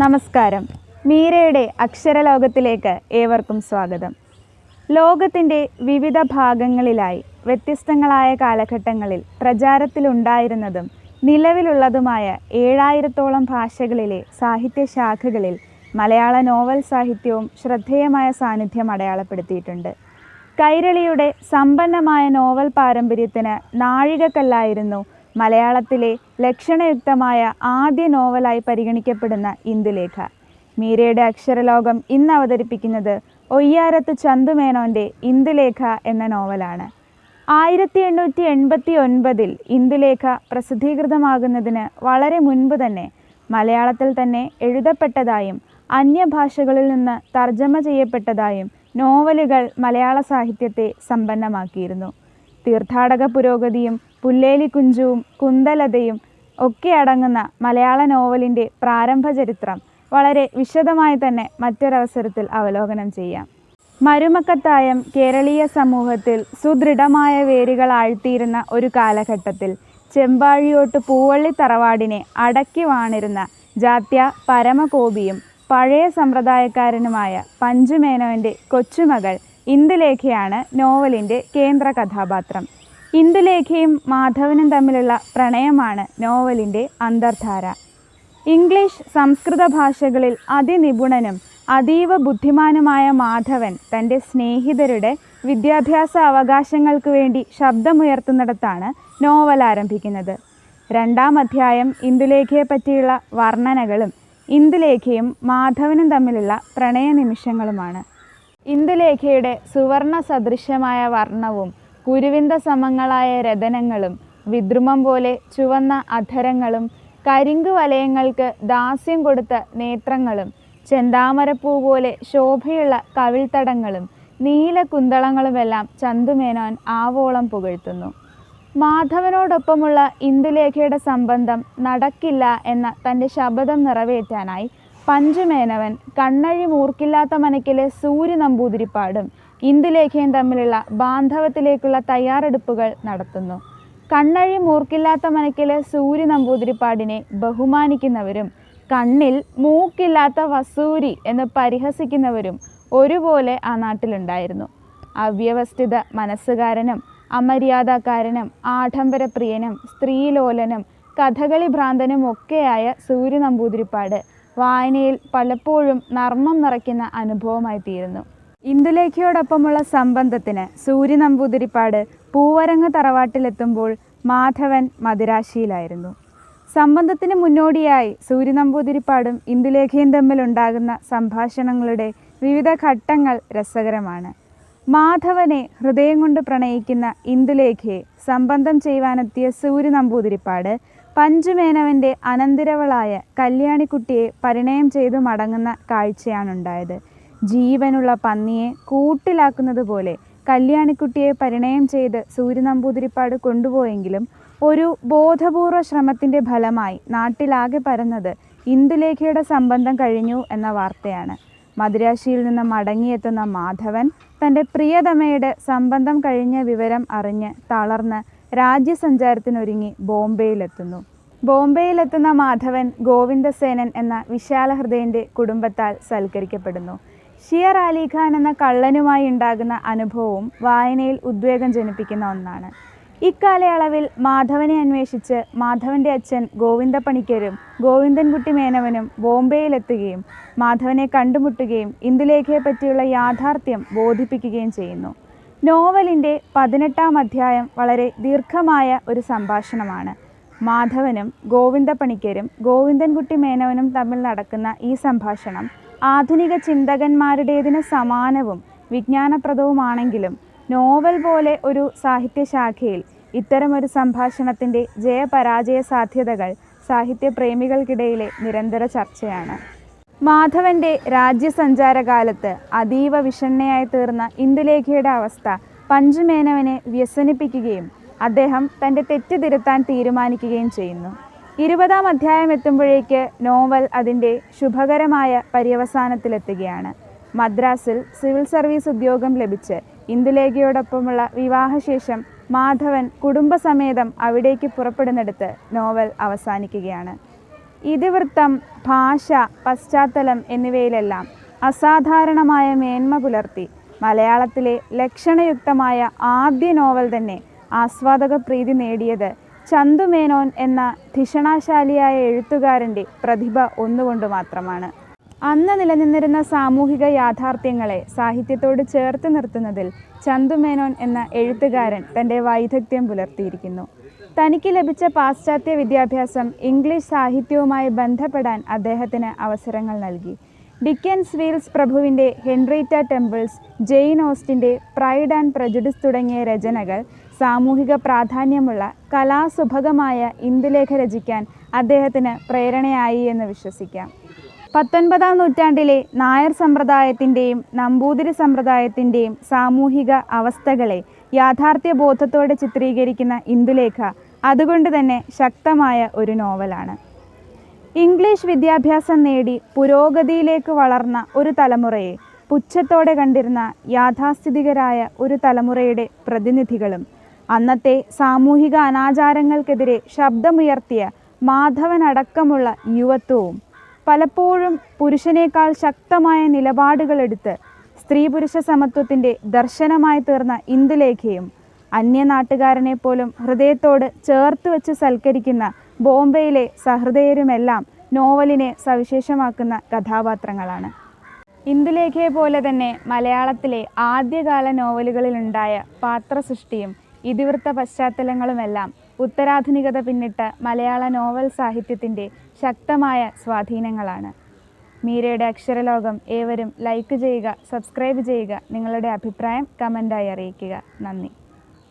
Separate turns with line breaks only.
നമസ്കാരം. മീരയുടെ അക്ഷരലോകത്തിലേക്ക് ഏവർക്കും സ്വാഗതം. ലോകത്തിന്റെ വിവിധ ഭാഗങ്ങളിലായി വ്യത്യസ്തങ്ങളായ കാലഘട്ടങ്ങളിൽ പ്രചാരത്തിലുണ്ടായിരുന്നതും നിലവിലുള്ളതുമായ ഏഴായിരത്തോളം ഭാഷകളിലെ സാഹിത്യശാഖകളിൽ മലയാള നോവൽ സാഹിത്യവും ശ്രദ്ധേയമായ സാന്നിധ്യം അടയാളപ്പെടുത്തിയിട്ടുണ്ട്. കൈരളിയുടെ സമ്പന്നമായ നോവൽ പാരമ്പര്യത്തിന് നാഴികക്കല്ലായിരുന്നു മലയാളത്തിലെ ലക്ഷണയുക്തമായ ആദ്യ നോവലായി പരിഗണിക്കപ്പെടുന്ന ഇന്ദുലേഖ. മീരയുടെ അക്ഷരലോകം ഇന്ന് അവതരിപ്പിക്കുന്നത് ഒയ്യാരത്ത് ചന്തുമേനോന്റെ ഇന്ദുലേഖ എന്ന നോവലാണ്. ആയിരത്തി എണ്ണൂറ്റി എൺപത്തി ഒൻപതിൽ ഇന്ദുലേഖ പ്രസിദ്ധീകൃതമാകുന്നതിന് വളരെ മുൻപ് തന്നെ മലയാളത്തിൽ തന്നെ എഴുതപ്പെട്ടതായും അന്യഭാഷകളിൽ നിന്ന് തർജമ ചെയ്യപ്പെട്ടതായും നോവലുകൾ മലയാള സാഹിത്യത്തെ സമ്പന്നമാക്കിയിരുന്നു. തീർത്ഥാടക പുരോഗതിയും പുല്ലേലി കുഞ്ചുവും കുന്തലതയും ഒക്കെ അടങ്ങുന്ന മലയാള നോവലിന്റെ പ്രാരംഭ ചരിത്രം വളരെ വിശദമായി തന്നെ മറ്റൊരവസരത്തിൽ അവലോകനം ചെയ്യാം. മരുമക്കത്തായം കേരളീയ സമൂഹത്തിൽ സുദൃഢമായ വേരുകൾ ആഴ്ത്തിയിരുന്ന ഒരു കാലഘട്ടത്തിൽ ചെമ്പാഴിയോട്ട് പൂവള്ളി തറവാടിനെ അടക്കി വാണിരുന്ന ജാത്യ പരമകോപിയും പഴയ സമ്പ്രദായക്കാരനുമായ പഞ്ചുമേനോന്റെ കൊച്ചുമകൾ ഇന്ദുലേഖയാണ് നോവലിന്റെ കേന്ദ്ര കഥാപാത്രം ഇന്ദുലേഖയും മാധവനും തമ്മിലുള്ള പ്രണയമാണ് നോവലിന്റെ അന്തർധാര. ഇംഗ്ലീഷ് സംസ്കൃത ഭാഷകളിൽ അതിനിപുണനും അതീവ ബുദ്ധിമാനുമായ മാധവൻ തന്റെ സ്നേഹിതരുടെ വിദ്യാഭ്യാസ അവകാശങ്ങൾക്ക് വേണ്ടി ശബ്ദമുയർത്തുന്നിടത്താണ് നോവൽ ആരംഭിക്കുന്നത്. രണ്ടാം അധ്യായം ഇന്ദുലേഖയെ പറ്റിയുള്ള വർണനകളും ഇന്ദുലേഖയും മാധവനും തമ്മിലുള്ള പ്രണയ നിമിഷങ്ങളുമാണ് ഇന്ദുലേഖയുടെ സുവർണ സദൃശ്യമായ വർണവും കുരുവിന്ദ സമങ്ങളായ രതനങ്ങളും വിദ്രുമം പോലെ ചുവന്ന അധരങ്ങളും കരിങ്കു വലയങ്ങൾക്ക് ദാസ്യം കൊടുത്ത നേത്രങ്ങളും ചെന്താമരപ്പൂ പോലെ ശോഭയുള്ള കവിൾത്തടങ്ങളും നീല കുന്തളങ്ങളുമെല്ലാം ചന്തുമേനോൻ ആവോളം പുകഴ്ത്തുന്നു. മാധവനോടൊപ്പമുള്ള ഇന്ദുലേഖയുടെ സംബന്ധം നടക്കില്ല എന്ന തന്റെ ശബദം നിറവേറ്റാനായി പഞ്ചുമേനവൻ കണ്ണഴി മൂർക്കില്ലാത്ത മനക്കിലെ സൂര്യ നമ്പൂതിരിപ്പാടും ഇന്ദുലേഖയും തമ്മിലുള്ള ബാന്ധവത്തിലേക്കുള്ള തയ്യാറെടുപ്പുകൾ നടത്തുന്നു. കണ്ണഴി മൂർക്കില്ലാത്ത മനക്കിലെ സൂര്യ നമ്പൂതിരിപ്പാടിനെ ബഹുമാനിക്കുന്നവരും കണ്ണിൽ മൂക്കില്ലാത്ത വസൂരി എന്ന് പരിഹസിക്കുന്നവരും ഒരുപോലെ ആ നാട്ടിലുണ്ടായിരുന്നു. അവ്യവസ്ഥിത മനസ്സുകാരനും അമര്യാദക്കാരനും ആഡംബരപ്രിയനും സ്ത്രീലോലനും കഥകളി ഭ്രാന്തനും ഒക്കെയായ സൂര്യ നമ്പൂതിരിപ്പാട് വായനയിൽ പലപ്പോഴും നർമ്മം നിറയ്ക്കുന്ന അനുഭവമായി തീരുന്നു ഇന്ദുലേഖയോടൊപ്പമുള്ള സംബന്ധത്തിന് സൂര്യ നമ്പൂതിരിപ്പാട് പൂവരങ്ങ് തറവാട്ടിലെത്തുമ്പോൾ മാധവൻ മദിരാശിയിലായിരുന്നു സംബന്ധത്തിന് മുന്നോടിയായി സൂര്യ നമ്പൂതിരിപ്പാടും ഇന്ദുലേഖയും തമ്മിലുണ്ടാകുന്ന സംഭാഷണങ്ങളുടെ വിവിധ ഘട്ടങ്ങൾ രസകരമാണ്. മാധവനെ ഹൃദയം കൊണ്ട് പ്രണയിക്കുന്ന ഇന്ദുലേഖയെ സംബന്ധം ചെയ്യുവാനെത്തിയ സൂര്യ നമ്പൂതിരിപ്പാട് പഞ്ചുമേനവന്റെ അനന്തിരവളായ കല്യാണിക്കുട്ടിയെ പരിണയം ചെയ്തു മടങ്ങുന്ന കാഴ്ചയാണുണ്ടായത്. ജീവനുള്ള പന്നിയെ കൂട്ടിലാക്കുന്നത് പോലെ കല്യാണിക്കുട്ടിയെ പരിണയം ചെയ്ത് സൂര്യ നമ്പൂതിരിപ്പാട് കൊണ്ടുപോയെങ്കിലും ഒരു ബോധപൂർവ ശ്രമത്തിന്റെ ഫലമായി നാട്ടിലാകെ പരന്നത് ഇന്ദുലേഖയുടെ സംബന്ധം കഴിഞ്ഞു എന്ന വാർത്തയാണ്. മദുരാശിയിൽ നിന്ന് മടങ്ങിയെത്തുന്ന മാധവൻ തന്റെ പ്രിയതമയുടെ സംബന്ധം കഴിഞ്ഞ വിവരം അറിഞ്ഞ് തളർന്ന് രാജ്യസഞ്ചാരത്തിനൊരുങ്ങി ബോംബെയിലെത്തുന്നു. ബോംബെയിലെത്തുന്ന മാധവൻ ഗോവിന്ദസേനൻ എന്ന വിശാലഹൃദയന്റെ കുടുംബത്താൽ സൽക്കരിക്കപ്പെടുന്നു. ഷിയർ അലി ഖാൻ എന്ന കള്ളനുമായി ഉണ്ടാകുന്ന അനുഭവവും വായനയിൽ ഉദ്വേഗം ജനിപ്പിക്കുന്ന ഒന്നാണ്. ഇക്കാലയളവിൽ മാധവനെ അന്വേഷിച്ച് മാധവന്റെ അച്ഛൻ ഗോവിന്ദപ്പണിക്കരും ഗോവിന്ദൻകുട്ടി മേനവനും ബോംബെയിലെത്തുകയും മാധവനെ കണ്ടുമുട്ടുകയും ഇന്ദുലേഖയെ പറ്റിയുള്ള യാഥാർത്ഥ്യം ബോധിപ്പിക്കുകയും ചെയ്യുന്നു. നോവലിന്റെ പതിനെട്ടാം അധ്യായം വളരെ ദീർഘമായ ഒരു സംഭാഷണമാണ്. മാധവനും ഗോവിന്ദപ്പണിക്കരും ഗോവിന്ദൻകുട്ടി മേനവനും തമ്മിൽ നടക്കുന്ന ഈ സംഭാഷണം ആധുനിക ചിന്തകന്മാരുടേതിന് സമാനവും വിജ്ഞാനപ്രദവുമാണെങ്കിലും നോവൽ പോലെ ഒരു സാഹിത്യശാഖയിൽ ഇത്തരമൊരു സംഭാഷണത്തിന്റെ ജയപരാജയ സാധ്യതകൾ സാഹിത്യപ്രേമികൾക്കിടയിലെ നിരന്തര ചർച്ചയാണ്. മാധവന്റെ രാജ്യസഞ്ചാരകാലത്ത് അതീവ വിഷണ്ണയായി തീർന്ന ഇന്ദുലേഖയുടെ അവസ്ഥ പഞ്ചുമേനവനെ വ്യസനിപ്പിക്കുകയും അദ്ദേഹം തന്റെ തെറ്റ് തിരുത്താൻ തീരുമാനിക്കുകയും ചെയ്യുന്നു. ഇരുപതാം അധ്യായം എത്തുമ്പോഴേക്ക് നോവൽ അതിന്റെ ശുഭകരമായ പര്യവസാനത്തിലെത്തുകയാണ്. മദ്രാസിൽ സിവിൽ സർവീസ് ഉദ്യോഗം ലഭിച്ച് ഇന്ദുലേഖയോടൊപ്പമുള്ള വിവാഹശേഷം മാധവൻ കുടുംബസമേതം അവിടേക്ക് പുറപ്പെടുന്നിടത്ത് നോവൽ അവസാനിക്കുകയാണ്. ഇതിവൃത്തം ഭാഷ പശ്ചാത്തലം എന്നിവയിലെല്ലാം അസാധാരണമായ മേന്മ പുലർത്തി മലയാളത്തിലെ ലക്ഷണയുക്തമായ ആദ്യ നോവൽ തന്നെ ആസ്വാദക പ്രീതി നേടിയത് ചന്തുമേനോൻ എന്ന ധിഷണാശാലിയായ എഴുത്തുകാരന്റെ പ്രതിഭ ഒന്നുകൊണ്ട് മാത്രമാണ്. അന്ന് നിലനിന്നിരുന്ന സാമൂഹിക യാഥാർത്ഥ്യങ്ങളെ സാഹിത്യത്തോട് ചേർത്ത് നിർത്തുന്നതിൽ ചന്തുമേനോൻ എന്ന എഴുത്തുകാരൻ തന്റെ വൈദഗ്ധ്യം പുലർത്തിയിരിക്കുന്നു. തനിക്ക് ലഭിച്ച പാശ്ചാത്യ വിദ്യാഭ്യാസം ഇംഗ്ലീഷ് സാഹിത്യവുമായി ബന്ധപ്പെടാൻ അദ്ദേഹത്തിന് അവസരങ്ങൾ നൽകി. ഡിക്കൻസ് വീൽസ് പ്രഭുവിന്റെ ഹെൻറീറ്റ ടെമ്പിൾസ് ജെയിൻ ഓസ്റ്റിന്റെ പ്രൈഡ് ആൻഡ് പ്രജുഡിസ് തുടങ്ങിയ രചനകൾ സാമൂഹിക പ്രാധാന്യമുള്ള കലാസുഭകമായ ഇന്ദുലേഖ രചിക്കാൻ അദ്ദേഹത്തിന് പ്രേരണയായി എന്ന് വിശ്വസിക്കാം. പത്തൊൻപതാം നൂറ്റാണ്ടിലെ നായർ സമ്പ്രദായത്തിന്റെയും നമ്പൂതിരി സമ്പ്രദായത്തിന്റെയും സാമൂഹിക അവസ്ഥകളെ യാഥാർത്ഥ്യ ബോധത്തോടെ ചിത്രീകരിക്കുന്ന ഇന്ദുലേഖ അതുകൊണ്ട് തന്നെ ശക്തമായ ഒരു നോവലാണ്. ഇംഗ്ലീഷ് വിദ്യാഭ്യാസം നേടി പുരോഗതിയിലേക്ക് വളർന്ന ഒരു തലമുറയെ പുച്ഛത്തോടെ കണ്ടിരുന്ന യാഥാസ്ഥിതികരായ ഒരു തലമുറയുടെ പ്രതിനിധികളും അന്നത്തെ സാമൂഹിക അനാചാരങ്ങൾക്കെതിരെ ശബ്ദമുയർത്തിയ മാധവനടക്കമുള്ള യുവത്വവും പലപ്പോഴും പുരുഷനേക്കാൾ ശക്തമായ നിലപാടുകളെടുത്ത് സ്ത്രീ പുരുഷ സമത്വത്തിന്റെ ദർശനമായി തീർന്ന ഇന്ദുലേഖയും അന്യനാട്ടുകാരനെ പോലും ഹൃദയത്തോട് ചേർത്ത് വെച്ച് സൽക്കരിക്കുന്ന ബോംബെയിലെ സഹൃദയരുമെല്ലാം നോവലിനെ സവിശേഷമാക്കുന്ന കഥാപാത്രങ്ങളാണ്. ഇന്ദുലേഖയെ പോലെ തന്നെ മലയാളത്തിലെ ആദ്യകാല നോവലുകളിലുണ്ടായ പാത്രസൃഷ്ടിയും ഇതിവൃത്ത പശ്ചാത്തലങ്ങളുമെല്ലാം ഉത്തരാധുനികത പിന്നിട്ട മലയാള നോവൽ സാഹിത്യത്തിന്റെ ശക്തമായ സ്വാധീനങ്ങളാണ്. മീരയുടെ അക്ഷരലോകം ഏവരും ലൈക്ക് ചെയ്യുക സബ്സ്ക്രൈബ് ചെയ്യുക നിങ്ങളുടെ അഭിപ്രായം കമന്റായി അറിയിക്കുക. നന്ദി.